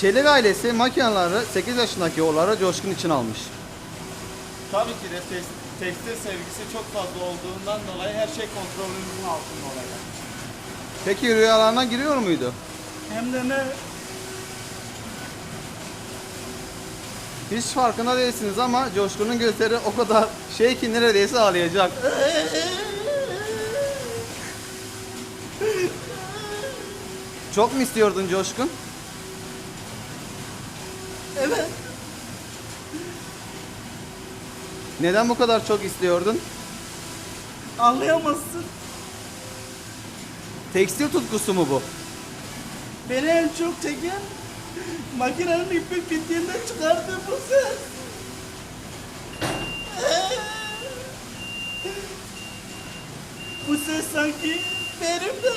Çelik ailesi makineleri 8 yaşındaki oğulları Coşkun için almış. Tabii ki de tes- tekstil sevgisi çok fazla olduğundan dolayı her şey kontrolümüzün altında olacak. Peki rüyalarına giriyor muydu? Hem de ne? Hiç farkında değilsiniz ama Coşkun'un gözleri o kadar şey ki neredeyse ağlayacak. Çok mu istiyordun Coşkun? Evet. Neden bu kadar çok istiyordun? Anlayamazsın. Tekstil tutkusu mu bu? Beni en çok çeken makinenin ipi bittiğinde çıkardığı bu ses. Bu ses sanki benim de.